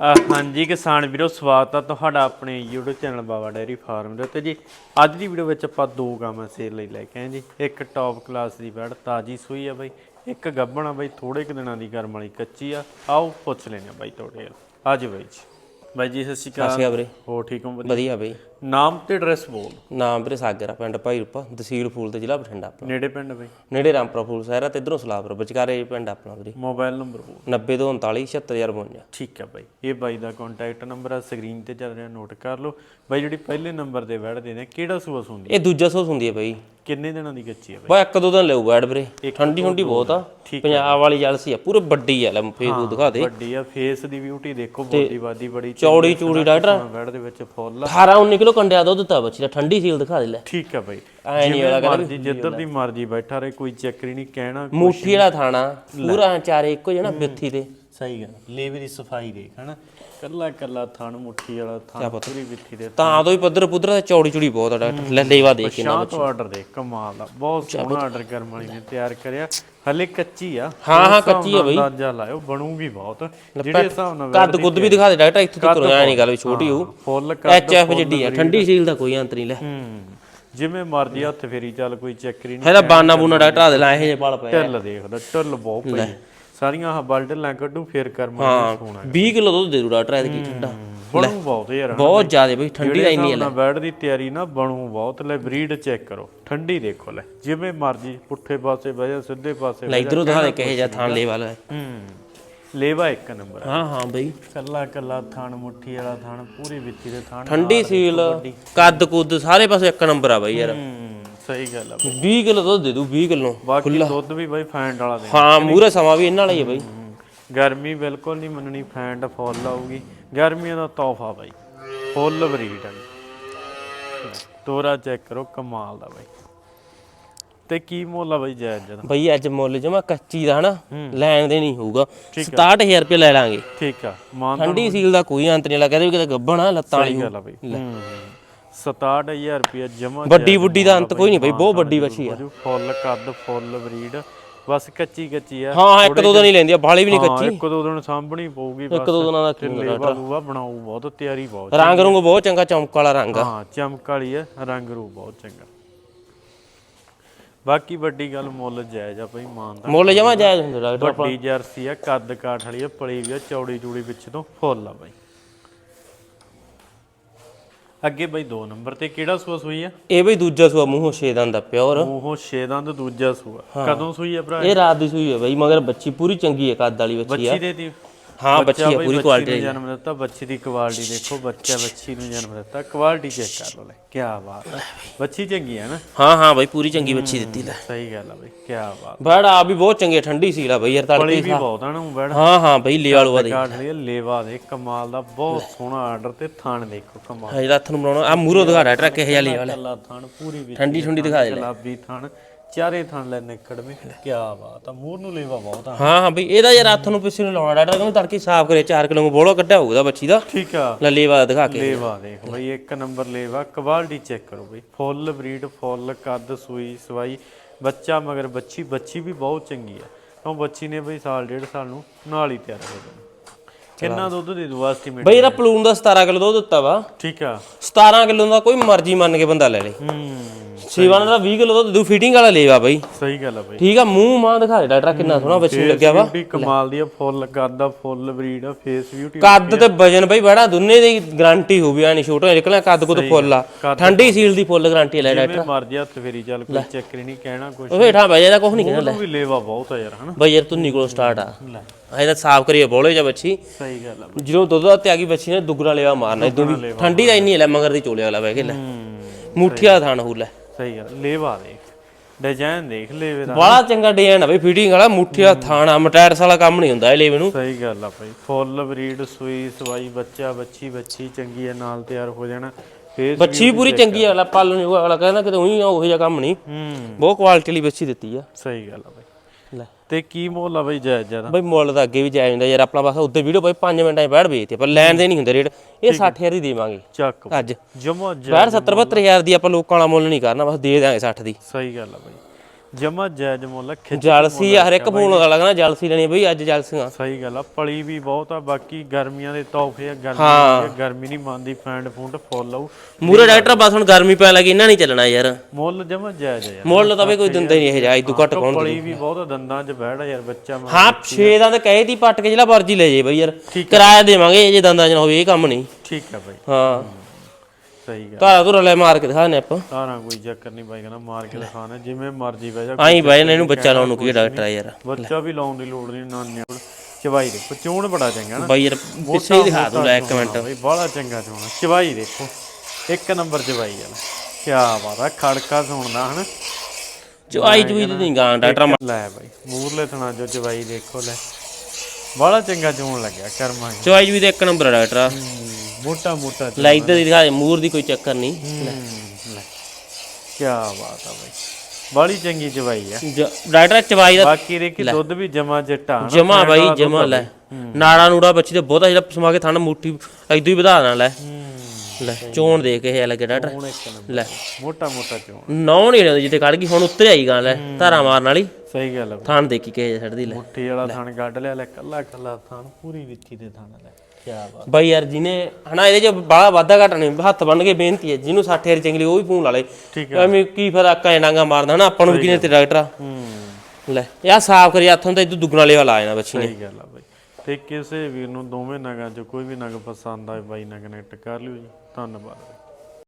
ਅਹ ਹਾਂਜੀ ਕਿਸਾਨ ਵੀਰੋ ਸਵਾਗਤ ਆ ਤੁਹਾਡਾ ਆਪਣੇ YouTube channel Baba dairy farm ਦੇ ਉੱਤੇ ਜੀ। ਅੱਜ ਦੀ ਵੀਡੀਓ ਵਿੱਚ ਆਪਾਂ ਦੋ ਗਾਵਾਂ ਸੇਲ ਲਈ ਲੈ ਕੇ ਆਏ ਜੀ। ਇੱਕ ਟੌਪ ਕਲਾਸ ਦੀ ਬੈੜ ਤਾਜੀ ਸੂਈ ਆ ਬਾਈ। ਇੱਕ ਗੱਭਣ ਆ ਬਾਈ ਥੋੜੇ ਕੁ ਦਿਨਾਂ ਦੀ ਗਰਮ ਵਾਲੀ ਕੱਚੀ ਆ। ਆਓ ਪੁੱਛ ਲੈਨੇ ਆ ਬਾਈ ਤੁਹਾਡੇ ਨਾਲ ਆਜੋ ਬਾਈ ਜੀ। ਬਾਈ ਜੀ ਸਤਿ ਸ਼੍ਰੀ ਅਕਾਲ। ਵੀਰੇ। ਹੋ ਠੀਕ ਹੋ? ਵਧੀਆ? ਵਧੀਆ ਬਈ। ਨਾਮ ਤੇ ਐਡਰੈਸ ਬੋਲ। ਨਾਮ ਵੀਰੇ ਸਾਗਰ ਆ ਪਿੰਡ ਭਾਈਰੂਪਾ ਤਹਿਸੀਲ ਫੂਲ ਤੇ ਜ਼ਿਲ੍ਹਾ ਬਠਿੰਡਾ ਆਪਣਾ। ਨੇੜੇ ਪਿੰਡ ਬਾਈ। ਨੇੜੇ ਰਾਮਪੁਰਾ ਫੂਲ ਸ਼ਹਿਰ ਤੇ ਇਧਰੋਂ ਸਲਾਪੁਰ ਵਿਚਕਾਰੇ ਪਿੰਡ ਆਪਣਾ ਵੀਰੇ। ਮੋਬਾਈਲ ਨੰਬਰ ਬੋਲ। 90 ਤੋਂ 39 76052 ਠੀਕ ਆ ਬਾਈ। ਇਹ ਬਾਈ ਦਾ ਕੰਟੈਕਟ ਨੰਬਰ ਆ ਸਕਰੀਨ ਤੇ ਚੱਲ ਰਿਹਾ ਨੋਟ ਕਰ ਲਓ। ਬਾਈ ਜਿਹੜੀ ਪਹਿਲੇ ਨੰਬਰ ਤੇ ਬੈੜ ਦੇ ਨੇ ਕਿਹੜਾ ਸੂਆ ਸੁੰਦੀ ਇਹ ਦੂਜਾ ਸੋਸ ਹੁੰਦੀ ਹੈ ਬਈ। ਕਿੰਨੇ ਦਿਨਾਂ ਦੀ ਕੱਚੀ ਆ ਬਾਈ? ਬਾ ਇੱਕ ਦੋ ਦਿਨ ਲਿਓ ਬੈਡ ਵੀਰੇ। ਠੰਡੀ ਠੰਡੀ ਬਹੁਤ ਆ। ਪੰਜਾਬ ਵਾਲੀ ਜਲਸੀ ਆ ਪੂਰੇ ਵੱਡੀ ਆ ਲੈ ਫੇਸ ਨੂੰ ਦਿਖਾ ਦੇ। ਵੱਡੀ ਆ ਫੇਸ ਦੀ ਬਿਊਟੀ ਦੇਖੋ ਬੋਡੀ ਬਾਦੀ ਬੜੀ ਚੌੜੀ ਚੂੜੀ ਡਾਕਟਰ। ਬੈਡ ਦੇ ਵਿੱਚ ਫੁੱਲ ਆ। 18 19 ਕਿਲੋ ਕੰਡਿਆ ਦੁੱਧ ਦਿੱਤਾ ਬੱਚੀ ਦਾ ਠੰਡੀ ਸੀਲ ਦਿਖਾ ਦੇ ਲੈ। ਠੀਕ ਆ ਬਾਈ। ਐ ਨਹੀਂ ਜਿਵੇਂ ਮਰਜ਼ੀ ਜਿੱਧਰ ਦੀ ਮਰਜ਼ੀ ਬੈਠਾ ਰਹੇ ਕੋਈ ਚੱਕਰੀ ਨਹੀਂ ਕਹਿਣਾ ਮੁੱਠੀ ਵਾਲਾ ਥਾਣਾ ਪੂਰਾ ਚਾਰੇ ਇੱਕੋ ਜਣਾ ਬਿੱਥੀ ਤੇ ਸਹੀ ਗੱਲ ਲੇਵਰ ਦੀ ਸਫ਼ਾਈ ਦੇਖ ਹਨਾ? ਕੱਲਾ ਕੱਲਾ ਥਣ ਮੁੱਠੀ ਵਾਲਾ ਥਣ ਪੂਰੀ ਵਿੱਥੀ ਦੇ ਤਾਂ ਤੋਂ ਹੀ ਪੱਧਰ ਪੁੱਧਰ ਤੇ ਚੌੜੀ ਚੂੜੀ ਬਹੁਤ ਆ ਡਾਕਟਰ। ਲੈ ਲੈਵਾ ਦੇ ਕੇ ਸ਼ਾਂਤ ਆਰਡਰ ਦੇ ਕਮਾਲ ਦਾ। ਬਹੁਤ ਸੋਹਣਾ ਆਰਡਰ ਕਰਮ ਵਾਲੀ ਨੇ ਤਿਆਰ ਕਰਿਆ। ਹਲੇ ਕੱਚੀ ਆ। ਹਾਂ, ਹਾਂ, ਕੱਚੀ ਆ ਨਾਲ ਅੰਦਾਜ਼ਾ ਲਾਇਓ ਬਣੂਗੀ ਬਹੁਤ। ਜਿਹੜੇ ਹਿਸਾਬ ਨਾਲ ਕੱਦ ਕੁੱਦ ਵੀ ਦਿਖਾ ਦੇ ਡਾਕਟਰ ਇੱਥੇ ਤੱਕ ਐ ਨਹੀਂ ਗੱਲ ਵੀ ਛੋਟੀ ਹੋਊ। ਫੁੱਲ ਐਚ ਐਫ ਜਿੱਡੀ ਆ ਠੰਡੀ ਸੀਲ ਦਾ ਕੋਈ ਅੰਤ ਨਹੀਂ ਲੈ। ਹੂੰ ਜਿਵੇਂ ਮਰਜ਼ੀ ਹੱਥ ਫੇਰੀ ਚੱਲ ਕੋਈ ਚੱਕਰੀ ਨਹੀਂ ਇਹਦਾ ਬਾਨਾ ਬੂਨਾ ਡਾਕਟਰ ਆ ਦੇ ਲਾ ਇਹ ਜੇ ਪਲ ਪਏ ਢਿੱਲ ਦੇਖਦਾ ਢਿੱਲ ਬਹੁਤ ਪਈ। ਸਾਰੀਆਂ ਆਹ ਬਲਡਲਾਂ ਕੱਢੂ ਫੇਰ ਕਰਮ ਵਾਲੀ ਸੋਹਣਾ 20 ਕਿਲੋ ਦੁੱਧ ਦੇ ਦੂ ਡਾਕਟਰ ਕੀ ਠੰਡਾ। ਬਣੂ ਬਹੁਤ ਯਾਰ। ਬਹੁਤ ਜ਼ਿਆਦਾ ਬਈ ਠੰਡੀ ਦਾ ਇੰਨੀ ਨਾਲ ਬੈਡ ਦੀ ਤਿਆਰੀ ਨਾ ਬਣੂ ਬਹੁਤ ਲੈ ਬਰੀਡ ਚੈੱਕ ਕਰੋ ਠੰਡੀ ਦੇਖੋ ਲੈ ਜਿਵੇਂ ਮਰਜ਼ੀ ਪੁੱਠੇ ਪਾਸੇ ਬਹਿ ਜਾ ਸਿੱਧੇ ਪਾਸੇ ਲੈ ਇਧਰੋਂ ਦਿਖਾ ਦੇ ਕਹੇ ਜਾਂ ਥਾਂ ਲੈ। ਵਾਲਾ ਹੂੰ ਲੇਵਾ ਇੱਕ ਨੰਬਰ। ਹਾਂ। ਹਾਂ ਬਈ। ਕੱਲਾ ਕੱਲਾ ਥਣ ਮੁੱਠੀ ਵਾਲਾ ਥਣ ਪੂਰੀ ਵਿੱਥੀ ਦੇ ਥਣ। ਠੰਡੀ ਸੀਲ ਕੱਦ ਕੁੱਦ ਸਾਰੇ ਪਾਸੇ ਇੱਕ ਨੰਬਰ ਆ ਬਈ ਯਾਰ। ਸਹੀ ਗੱਲ ਆ 20 ਕਿਲੋ ਦੁੱਧ ਦੇ ਦੂ 20 ਕਿਲੋ। ਬਾਕੀ ਦੁੱਧ ਵੀ ਬਾਈ ਫੈਂਟ ਵਾਲਾ ਦੇ। ਹਾਂ ਮੂਰੇ ਸਮਾਂ ਵੀ ਇਹਨਾਂ ਵਾਲਾ ਹੀ ਹੈ। ਬਈ ਗਰਮੀ ਬਿਲਕੁਲ ਨਹੀਂ ਮੰਨਣੀ ਫੈਂਟ ਫੁੱਲ ਆਊਗੀ। ਗਰਮੀਆਂ ਦਾ ਤੋਹਫਾ ਬਾਈ ਫੁੱਲ ਬਰੀਡ ਆ ਤੋਰਾ ਚੈੱਕ ਕਰੋ ਕਮਾਲ ਦਾ ਬਾਈ। ਤੇ ਕੀ ਮੁੱਲ ਆ ਬਾਈ ਜਾਇਜ਼ ਜਦਾ ਬਈ ਅੱਜ ਮੁੱਲ ਜਮਾ ਕੱਚੀ ਦਾ ਹਨਾ ਲੈਣ ਦੇ ਨਹੀਂ ਹੋਊਗਾ। 67000 ਰੁਪਏ ਲੈ ਲਾਂਗੇ। ਠੀਕ ਆ ਮਾਨ ਠੰਡੀ ਸੀਲ ਦਾ ਕੋਈ ਅੰਤ ਨਹੀਂ ਲੱਗਾ ਕਹਿੰਦੇ ਵੀ ਕਿਤੇ ਗੱਬਣ ਲੱਤਾਂ ਵਾਲੀ ਗੱਲ ਆ ਬਾਈ। 67000 ਰੁਪਏ ਜਮਾ ਵੱਡੀ ਬੁੱਢੀ ਦਾ ਅੰਤ ਕੋਈ ਨਹੀਂ ਬਈ ਬਹੁਤ ਵੱਡੀ ਬੱਚੀ ਆ। ਫੁੱਲ ਕੱਦ ਫੁੱਲ ਬਰੀਡ ਬਸ ਕੱਚੀ ਕੱਚੀ ਆ। ਹਾਂ ਇੱਕ ਦੋ ਦਿਨ ਹੀ ਲੈਂਦੀ ਆ ਬਾਲੀ ਵੀ ਨਹੀਂ ਕੱਚੀ। ਇੱਕ ਦੋ ਦਿਨ ਸਾਂਭਣੀ ਪਊਗੀ ਇੱਕ ਬਸ ਦੋ ਦਿਨਾਂ ਦਾ ਲੇਵਾ ਲੂਵਾ ਬਣਾਉ ਬਹੁਤ ਤਿਆਰੀ ਬਹੁਤ ਰੰਗ ਰੁੰਗ ਬਹੁਤ ਚੰਗਾ ਚਮਕ ਵਾਲਾ ਰੰਗ ਆ। ਹਾਂ ਚਮਕ ਵਾਲੀ ਆ ਰੰਗ ਰੂ ਬਹੁਤ ਚੰਗਾ। ਬਾਕੀ ਵੱਡੀ ਗੱਲ ਮੁੱਲ ਜਾਇਜ਼ ਆ ਭਾਈ ਮਾਨ ਦਾ ਮੁੱਲ ਜਮਾ ਜਾਇਜ਼ ਹੁੰਦਾ ਡਾਕਟਰ ਵੱਡੀ ਜਰਸੀ ਆ ਕੱਦ ਕਾਠ ਵਾਲੀ ਆ ਪਲੀ ਵੀ ਆ ਚੌੜੀ ਚੂੜੀ ਵਿੱਚ ਤੋਂ ਫੁੱਲ ਆ ਬਾਈ। ਅੱਗੇ ਬਾਈ 2 ਨੰਬਰ ਤੇ ਕਿਹੜਾ ਸੂਆ ਸੂਈ ਆ? ਇਹ ਬਈ ਦੂਜਾ ਸੂਆ ਮੂੰਹੋਂ ਛੇਦਾਂ ਦਾ ਪਿਓਰ। ਉਹ ਛੇ ਦੰਦ ਦੂਜਾ ਸੂਆ। ਕਦੋਂ ਸੂਈ ਆ ਭਰਾ ਇਹ? ਰਾਤ ਦੀ ਸੂਈ ਹੈ ਬਈ ਮਗਰ ਬੱਚੀ ਪੂਰੀ ਚੰਗੀ ਹੈ ਕੱਦ ਵਾਲੀ ਬੱਚੀ ਆ। ਬੱਚੀ ਦੇ ਦੀ ਹਾਂ ਬੱਚੀ ਬਈ ਪੂਰੀ ਕੁਆਲਿਟੀ ਜਨਮ ਦਿੱਤਾ ਬੱਚੀ ਦੀ ਕੁਆਲਿਟੀ ਦੇਖੋ ਬੱਚਾ ਬੱਚੀ ਨੂੰ ਜਨਮ ਦਿੱਤਾ ਕੁਆਲਿਟੀ ਚੈੱਕ ਕਰ ਲਓ ਲੈ ਕੀ ਬਾਤ ਹੈ। ਬੱਚੀ ਚੰਗੀ ਹੈ ਨਾ? ਹਾਂ ਹਾਂ ਬਈ ਪੂਰੀ ਚੰਗੀ ਬੱਚੀ ਦਿੱਤੀ ਲੈ। ਸਹੀ ਗੱਲ ਆ ਬਈ ਕੀ ਬਾਤ। ਬੜ ਆ ਵੀ ਬਹੁਤ ਚੰਗੀ ਠੰਡੀ ਸੀ ਲਾ ਬਈ ਯਾਰ ਤੜਕੇ ਵੀ ਬਹੁਤ ਆ ਨਾ ਬੈੜ। ਹਾਂ ਹਾਂ ਬਈ ਲੈ ਵਾਲੋ ਵਾਦੀ ਕਾਠ ਲਈ ਲੇਵਾ ਦੇ ਕਮਾਲ ਦਾ ਬਹੁਤ ਸੋਹਣਾ ਆਰਡਰ ਤੇ ਥਾਣ ਦੇਖੋ ਕਮਾਲ। ਹਾਂ ਜਿਹੜਾ ਹੱਥ ਨੂੰ ਬਣਾਉਣਾ ਆ ਮੂਰੋ ਦਿਖਾ ਰਿਹਾ ਟਰੱਕ ਇਹ ਵਾਲਾ ਕੱਲਾ ਥਾਣ ਪੂਰੀ ਠੰਡੀ ਠੰਡੀ ਦਿਖਾ ਦੇ ਲੈ। ਗੁਲਾਬੀ ਥਾਣ। ਚਾਰੇ ਥਾਣ ਲੈ ਨਿਕੜਵੇਂ ਕੀ ਬਾਤ ਆ ਮੂਰ ਨੂੰ ਲੇਵਾ ਬਹੁਤ ਆ। ਹਾਂ ਹਾਂ ਬਈ ਇਹਦਾ ਯਾਰ ਹੱਥ ਨੂੰ ਪਿੱਛੇ ਨੂੰ ਲਾਉਣਾ ਡਾਕਟਰ ਕਹਿੰਦਾ ਤੜਕੇ ਸਾਫ਼ ਕਰੇ 4 ਕਿਲੋ ਬੋਲੋ ਕੱਢਿਆ ਹੋਊਗਾ ਬੱਚੀ ਦਾ। ਠੀਕ ਆ। ਲੈ ਲੇਵਾ ਦਿਖਾ ਕੇ। ਲੇਵਾ ਦੇਖ ਬਈ ਇੱਕ ਨੰਬਰ ਲੇਵਾ ਕੁਆਲਿਟੀ ਚੈੱਕ ਕਰੋ ਬਈ। ਫੁੱਲ ਬਰੀਡ ਫੁੱਲ ਕੱਦ ਸੂਈ ਸਵਾਈ ਬੱਚਾ ਮਗਰ ਬੱਚੀ ਬੱਚੀ ਵੀ ਬਹੁਤ ਚੰਗੀ ਆ। ਕਿਉਂ ਬੱਚੀ ਨੇ ਬਈ ਸਾਲ ਡੇਢ ਸਾਲ ਨੂੰ ਨਾਲ ਹੀ ਤਿਆਰ ਹੋ ਜਾਣਾ। ਕਿੰਨਾ ਦੁੱਧ ਦੇ ਦੂ ਐਸਟੀਮੇਟ ਬਈ ਇਹਦਾ ਪਲੂਨ ਦਾ 17 ਕਿਲੋ ਦੁੱਧ ਦਿੱਤਾ ਵਾ। ਠੀਕ ਆ। 17 ਕਿਲੋ ਦਾ ਕੋਈ ਮਰਜ਼ੀ ਮੰਨ ਕੇ ਬੰਦਾ ਲੈ ਲੇ। ਹੂੰ ਸੀਵਾਨ ਦਾ 20 ਕਿਲੋ ਦੁੱਧ ਦੂ ਫਿਟਿੰਗ ਵਾਲਾ ਲੇਵਾ ਬਈ। ਸਹੀ ਗੱਲ ਆ ਬਈ। ਠੀਕ ਆ ਮੂੰਹ ਮਾਂ ਦਿਖਾ ਦੇ ਡਾਕਟਰ ਕਿੰਨਾ ਸੋਹਣਾ ਬੱਚੀ ਲੱਗਿਆ ਵਾ। ਬਿਊਟੀ ਕਮਾਲ ਦੀ ਆ ਫੁੱਲ ਕੱਦ ਆ ਫੁੱਲ ਬਰੀਡ ਆ ਫੇਸ ਬਿਊਟੀ ਕੱਦ ਤੇ ਵਜਨ ਬਈ ਬੜਾ ਦੁੰਨੇ ਦੀ ਗਾਰੰਟੀ ਹੋਊ ਵੀ ਆ ਨਹੀਂ ਛੋਟਾ ਨਿਕਲਿਆ ਕੱਦ ਕੁੱਦ ਫੁੱਲ ਆ। ਠੰਡੀ ਸੀਲ ਦੀ ਫੁੱਲ ਗਾਰੰਟੀ ਲੈ ਡਾਕਟਰ ਜਿਵੇਂ ਮਰਜ਼ੀ ਹੱਥ ਫੇਰੀ ਚੱਲ ਕੋਈ ਚੱਕਰ ਨਹੀਂ ਕਹਿਣਾ ਕੁਛ ਉਹ ਹੇਠਾਂ ਬਈ ਇਹਦਾ ਕੁਝ ਨਹੀਂ ਕਹਿੰਦਾ ਉਹਨੂੰ ਵੀ ਲੇਵਾ ਬਹੁਤ ਆ ਯਾਰ ਹਨਾ? ਬਈ ਯਾਰ ਤੂੰ ਨਿਕਲੋ ਸਟਾਰਟ ਆ। ਆ ਇਹਦਾ ਸਾਫ਼ ਕਰੀਏ ਬੋਲੇ ਜਾ ਬੱਚੀ ਸਹੀ ਗੱਲ ਆ। ਜਦੋਂ ਦੁੱਧ ਦਾ ਤੇ ਆ ਗਈ ਬੱਚੀ ਨੇ ਦੁਗਰਾ ਲੇਵਾ ਮਾਰਨਾ ਇਦੋਂ ਵੀ ਠੰਡੀ ਦਾ ਇੰਨੀ ਲੈ ਮਗਰ ਦੀ ਚੋਲੇ ਵਾਲਾ ਬਹਿ ਕੇ ਲੈ ਮੁੱਠੀ ਵਾਲਾ ਥਾਣ ਹੋ। ਲੈ ਸਹੀ ਗੱਲ ਲੇਵਾ ਦੇਖ। ਡਿਜ਼ਾਈਨ ਦੇਖ ਲੇਵੇ ਦਾ ਬੜਾ ਚੰਗਾ ਡਿਜ਼ਾਈਨ ਆ ਬਈ ਫਿਟਿੰਗ ਵਾਲਾ ਮੁੱਠੀ ਵਾਲਾ ਥਾਣਾ ਮਟੈਰਸ ਵਾਲਾ ਕੰਮ ਨਹੀਂ ਹੁੰਦਾ ਇਹ ਲੇਵੇ ਨੂੰ। ਸਹੀ ਗੱਲ ਆ ਭਾਈ ਫੁੱਲ ਬਰੀਡ ਸੂਈ ਸਵਾਈ ਬੱਚਾ ਬੱਚੀ ਬੱਚੀ ਚੰਗੀ ਹੈ ਨਾਲ ਤਿਆਰ ਹੋ ਜਾਣਾ। ਬੱਚੀ ਵੀ ਪੂਰੀ ਚੰਗੀ ਆ ਅਗਲਾ ਪਾਲਣ ਨੂੰ ਅਗਲਾ ਕਹਿੰਦਾ ਕਿਤੇ ਉਹੀ ਆ ਉਹੋ ਜਿਹਾ ਕੰਮ ਨਹੀਂ। ਹੂੰ। ਬਹੁਤ ਕੁਆਲਿਟੀ ਵਾਲੀ ਬੱਚੀ ਦਿੱਤੀ ਆ। ਸਹੀ ਗੱਲ ਆ ਭਾਈ ਲੈ। ਤੇ ਕੀ ਮੁੱਲ ਆ ਭਾਈ ਜਾਇਜ਼ ਜ਼ਿਆਦਾ? ਬਈ ਮੁੱਲ ਤਾਂ ਅੱਗੇ ਵੀ ਜਾਇ ਹੁੰਦਾ ਯਾਰ ਆਪਣਾ ਬਸ ਉੱਤੇ ਵੀਡੀਓ ਬਈ 5 ਮਿੰਟਾਂ 'ਚ ਬੈਠ ਵੇਚਦੇ ਪਰ ਲੈਣ ਦੇ ਨਹੀਂ ਹੁੰਦੇ ਰੇਟ ਇਹ 60000 ਦੀ ਦੇਵਾਂਗੇ। ਚੱਕ। ਅੱਜ। ਜਮਾ ਬੈਠ 70 72000 ਦੀ ਆਪਾਂ ਲੋਕਾਂ ਵਾਲਾ ਮੁੱਲ ਨਹੀਂ ਕਰਨਾ ਬਸ ਦੇ ਦਿਆਂਗੇ 60 ਦੀ। ਸਹੀ ਗੱਲ ਆ ਭਾਈ ਜਮਾ ਜਾਇਜ਼ ਮੁੱਲ ਖਿੱਚ ਜਲਸੀ ਹਰ ਇੱਕ ਫੋਨ ਦਾ ਲੱਗਣਾ ਜਲਸੀ ਲੈਣੀ ਬਈ ਅੱਜ ਜਲਸੀਆਂ। ਸਹੀ ਗੱਲ ਆ ਪਲੀ ਵੀ ਬਹੁਤ ਆ ਬਾਕੀ ਗਰਮੀਆਂ ਦੇ ਤੋਹਫੇ ਆ ਗਰਮੀ ਆ, ਗਰਮੀ ਨਹੀਂ ਮੰਨਦੀ ਫੈਂਡ ਫੂੰਡ ਫੁੱਲ ਆਊ। ਮੂਰੇ ਡਾਕਟਰ ਬਸ ਹੁਣ ਗਰਮੀ ਪੈਣ ਲੱਗੀ ਇਹਨਾਂ ਨਹੀਂ ਚੱਲਣਾ ਯਾਰ। ਮੁੱਲ ਜਮਾ ਜਾਇਜ਼ ਯਾਰ। ਮੁੱਲ ਤਾਂ ਬਈ ਕੋਈ ਦਿੰਦਾ ਹੀ ਨਹੀਂ ਇਹ ਜਾ ਇਦੋਂ ਘੱਟ ਕੌਣ ਪਲੀ ਵੀ ਬਹੁਤ ਦੰਦਾਂ 'ਚ ਬਹਿੜਾ ਯਾਰ ਬੱਚਾ ਹਾਂ 6 ਦੰਦ ਕਹੇ ਦੀ ਪੱਟ ਕੇ ਜਿਹੜਾ ਵਰਜੀ ਲੈ ਜੇ ਬਈ ਯਾਰ। ਕਿਰਾਇਆ ਦੇਵਾਂਗੇ ਜੇ ਦੰਦਾਂ ਚ ਨਾ ਹੋਵੇ ਇਹ ਕੰਮ ਨਹੀਂ। ਠੀਕ ਆ ਬਾਈ। ਹਾਂ। ਸਹੀ ਗੱਲ। ਧਾਰਾ ਧੁਰਾ ਲੈ ਮਾਰ ਕੇ ਦਿਖਾਣੇ ਆਪਾਂ। ਤਾਰਾਂ ਕੋਈ ਚੱਕਰ ਨਹੀਂ ਬਾਈ ਕਹਿੰਦਾ ਮਾਰ ਕੇ ਦਿਖਾਣਾ ਜਿਵੇਂ ਮਰਜ਼ੀ ਬਹਿ ਜਾ ਆਈ ਬਾਈ ਇਹਨੂੰ ਬੱਚਾ ਲਾਉਣ ਨੂੰ ਕੀ ਡਾਕਟਰ ਆ ਯਾਰ। ਬੱਚਾ ਵੀ ਲਾਉਣ ਦੀ ਲੋੜ ਨਹੀਂ ਨਾਨਿਆਂ ਕੋਲ। ਚਵਾਈ ਦੇ ਪਚੂਣ ਬੜਾ ਚੰਗਾ ਨਾ। ਬਾਈ ਯਾਰ ਪਿੱਛੇ ਹੀ ਦਿਖਾ ਦੂੰ ਲੈ ਇੱਕ ਮਿੰਟ। ਬਈ ਬੜਾ ਚੰਗਾ ਚੋਣਾ ਚਵਾਈ ਦੇਖੋ ਇੱਕ ਨੰਬਰ ਚਵਾਈ ਵਾਲਾ ਕੀ ਬਾਤ ਆ ਖੜਕਾ ਸੁਣਦਾ ਹਨ? ਜੂਈ ਦੀ ਨਹੀਂ ਗਾਂ ਡਾਕਟਰ ਲੈ ਬਾਈ ਮੂਰਲੇ ਥਣਾ ਜੋ ਚਵਾਈ ਦੇਖੋ ਲੈ। ਬੜਾ ਚੰਗਾ ਚੋਣ ਲੱਗਿਆ ਕਰਮਾਂ ਆਈ ਜੂਈ ਦੇ ਇੱਕ ਨੰਬਰ ਆ ਡਾਕਟਰ ਆ। ਮੋਟਾ ਮੋਟਾ ਲੈ ਇੱਧਰ ਦੀ ਦਿਖਾ ਦੇ ਮੂਰ ਦੀ ਕੋਈ ਚੱਕਰ ਨਹੀਂ। ਕੀ ਬਾਤ ਆ ਬਾਈ। ਬੜੀ ਚੰਗੀ ਚਵਾਈ ਆ। ਡਾਕਟਰ ਚਵਾਈ ਦਾ ਬਾਕੀ ਦੇ ਕਿ ਦੁੱਧ ਵੀ ਜਮਾ ਜੱਟਾ। ਜਮਾ ਬਾਈ ਜਮਾ ਲੈ। ਨਾੜਾ ਨੂੜਾ ਬੱਚੀ ਤੇ ਬਹੁਤਾ ਜਿਹੜਾ ਸਮਾ ਕੇ ਥਣ ਮੁੱਠੀ ਇਦੋਂ ਹੀ ਵਧਾ ਦੇਣਾ ਲੈ। ਲੈ ਚੋਣ ਦੇ ਕੇ ਇਹ ਲੱਗੇ ਡਾਕਟਰ। ਲੈ। ਮੋਟਾ ਮੋਟਾ ਚੋਣ। ਨੌ ਨਹੀਂ ਰਹਿੰਦੀ ਜਿੱਤੇ ਕੱਢ ਗਈ ਹੁਣ ਉੱਤਰ ਆਈ ਗਾਂ ਲੈ ਧਾਰਾ ਮਾਰਨ ਵਾਲੀ। ਸਹੀ ਗੱਲ ਆ ਥਣ ਦੇਖੀ ਕੇ ਛੱਡਦੀ ਲੈ। ਮੁੱਠੀ ਵਾਲਾ ਥਣ ਕੱਢ ਲਿਆ ਲੈ ਕੱਲਾ ਕੱਲਾ ਥਣ ਪੂਰੀ ਵਿੱਚੀ ਦੇ ਥਣ ਲੈ। ਬਾਈ ਯਾਰ ਜਿਹਨੇ ਹਨਾ ਇਹਦੇ ਚ ਬਾਹਲਾ ਵਾਧਾ ਘਟਾ ਨਹੀਂ ਹੱਥ ਬੰਨ ਕੇ ਬੇਨਤੀ ਹੈ ਜਿਹਨੂੰ 60 ਹਜ਼ਾਰ ਚੰਗਲੀ ਉਹ ਵੀ ਫੋਨ ਲਾ ਲੇ। ਐਵੇਂ ਕੀ ਫਾਇਦਾ ਕਾਂ ਡਾਂਗਾ ਮਾਰਦਾ ਹਨਾ ਆਪਾਂ ਨੂੰ ਵੀ ਕਿਨੇ ਤੇ ਡਾਕਟਰ ਆ? ਹੂੰ। ਲੈ ਯਾ ਸਾਫ਼ ਕਰੀ ਹੱਥੋਂ ਤਾਂ ਇਦੋਂ ਦੁੱਗਣਾ ਲੇਵਾ ਲਾ ਜਾਣਾ ਬੱਚੀ ਨੇ। ਸਹੀ ਗੱਲ ਆ ਬਾਈ। ਤੇ ਕਿਸੇ ਵੀਰ ਨੂੰ ਦੋਵੇਂ ਨਗਾਂ ਚ ਕੋਈ ਵੀ ਨਗ ਪਸੰਦ ਆਏ ਬਾਈ ਨਾਲ ਕਨੈਕਟ ਕਰ ਲਿਓ ਜੀ। ਧੰਨਵਾਦ।